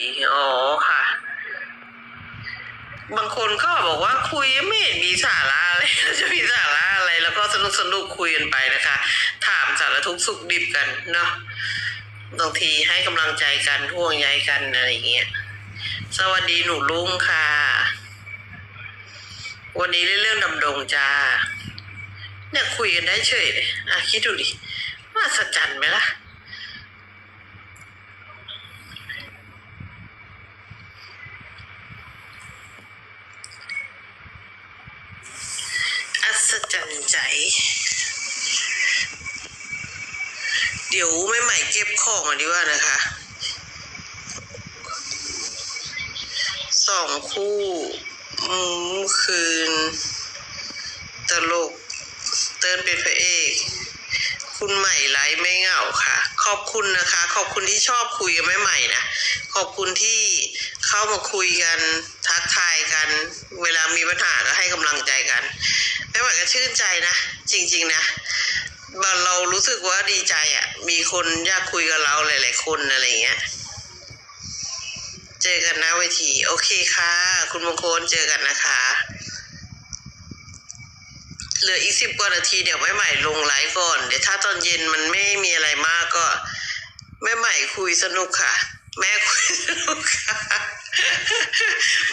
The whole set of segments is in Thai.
อ๋อค่ะ บางคนก็บอกว่าคุยไม่เห็นมีสาระอะไรจะมีสาระอะไร แล้วก็สนุกสนุกคุยกันไปนะคะ ถามสารทุกข์สุขดิบกันเนาะบางทีให้กำลังใจกันห่วงใยกันอะไรอย่างเงี้ยสวัสดีหนูลุงค่ะ วันนี้เล่นเรื่องดำดงจ้าเนี่ยคุยกันได้เฉยเลยอะคิดดูดิว่าสัจจันไหมล่ะ อัศ จรรย์ใจ เดี๋ยวไม่ใหม่เก็บของอะดีกว่านะคะสองคู่อืมคืน ตลกเติร์นเป็นพระเอก คุณใหม่ไลฟ์ไม่เหงาค่ะ ขอบคุณนะคะ ขอบคุณที่ชอบคุยกับแม่ใหม่นะ ขอบคุณที่เข้ามาคุยกัน ทักทายกัน เวลามีปัญหาก็ให้กำลังใจกันแม่ใหม่ก็ชื่นใจนะ จริง ๆ นะเรารู้สึกว่าดีใจอะ่ะ มีคนอยากคุยกับเราหลายๆคนอะไรเงี้ย เจอกันนะเวที โอเคค่ะ คุณมงคลเจอกันนะคะเหลืออีกสิบกว่านาทีเดี๋ยวแม่ใหม่ลงไลฟ์ก่อน เดี๋ยวถ้าตอนเย็นมันไม่มีอะไรมากก็แม่ใหม่คุยสนุกค่ะ แม่คุยสนุกค่ะ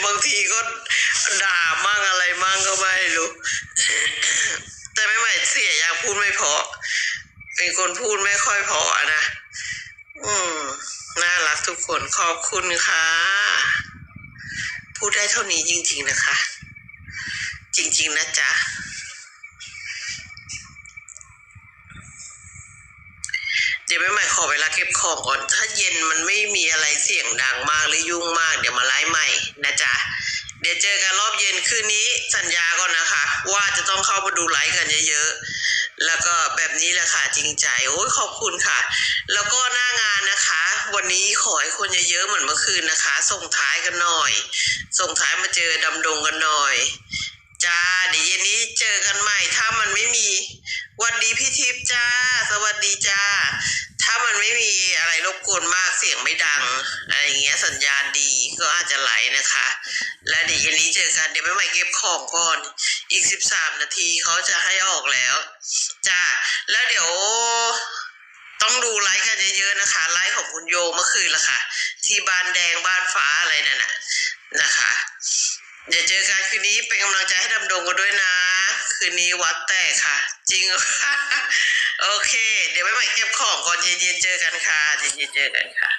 บางทีก็ด่ามั่งอะไรมั่งก็ไม่รู้ แต่แม่ใหม่เสียอย่างพูดไม่พอ เป็นคนพูดไม่ค่อยพอนะ อืมน่ารักทุกคนขอบคุณค่ะ พูดได้เท่านี้จริง ๆ นะคะ จริง ๆ นะจ๊ะ เดี๋ยวแม่ใหม่ขอเวลาเก็บของก่อน ถ้าเย็นมันไม่มีอะไรเสียงดังมากหรือยุ่งมาก เดี๋ยวมาไลฟ์ใหม่นะจ๊ะ เดี๋ยวเจอกันรอบเย็นคืนนี้สัญญาก่อนนะคะ ว่าจะต้องเข้ามาดูไลฟ์กันเยอะๆ แล้วก็แบบนี้แหละค่ะจริงใจ โอ้ยขอบคุณค่ะ แล้วก็หน้างานนะคะ วันนี้ขอให้คนเยอะๆเหมือนเมื่อคืนนะคะ ส่งท้ายกันหน่อย ส่งท้ายมาเจอดำดงกันหน่อยจ้าเดี๋ยวเย็นนี้เจอกันใหม่ถ้ามันไม่มีวันดีพี่ทิพย์จ้า สวัสดีจ้ามันไม่มีอะไรรบ กวนมากเสียงไม่ดังอะไรเงี้ยสัญญาณดีก็อาจจะไหลนะคะ และเดี๋ยวเย็นนี้เจอกันเดี๋ยวไม่ใหม่เก็บของก่อน อีกสิบสามนาทีเขาจะให้ออกแล้วจ้าแล้วเดี๋ยวต้องดูไลฟ์กันเยอะๆนะคะ ไลฟ์ของคุณโยเมื่อคืนละค่ะ ที่บ้านแดงบ้านฟ้าอะไรนั่นน่ะนะคะ เดี๋ยวเจอกันคืนนี้เป็นกำลังใจให้ดำดงกันด้วยนะ คืนนี้วัดแตกค่ะ จริงค่ะ โอเค เดี๋ยวไปใหม่เก็บของก่อนเย็นๆเจอกันค่ะเย็นๆเจอกันค่ะ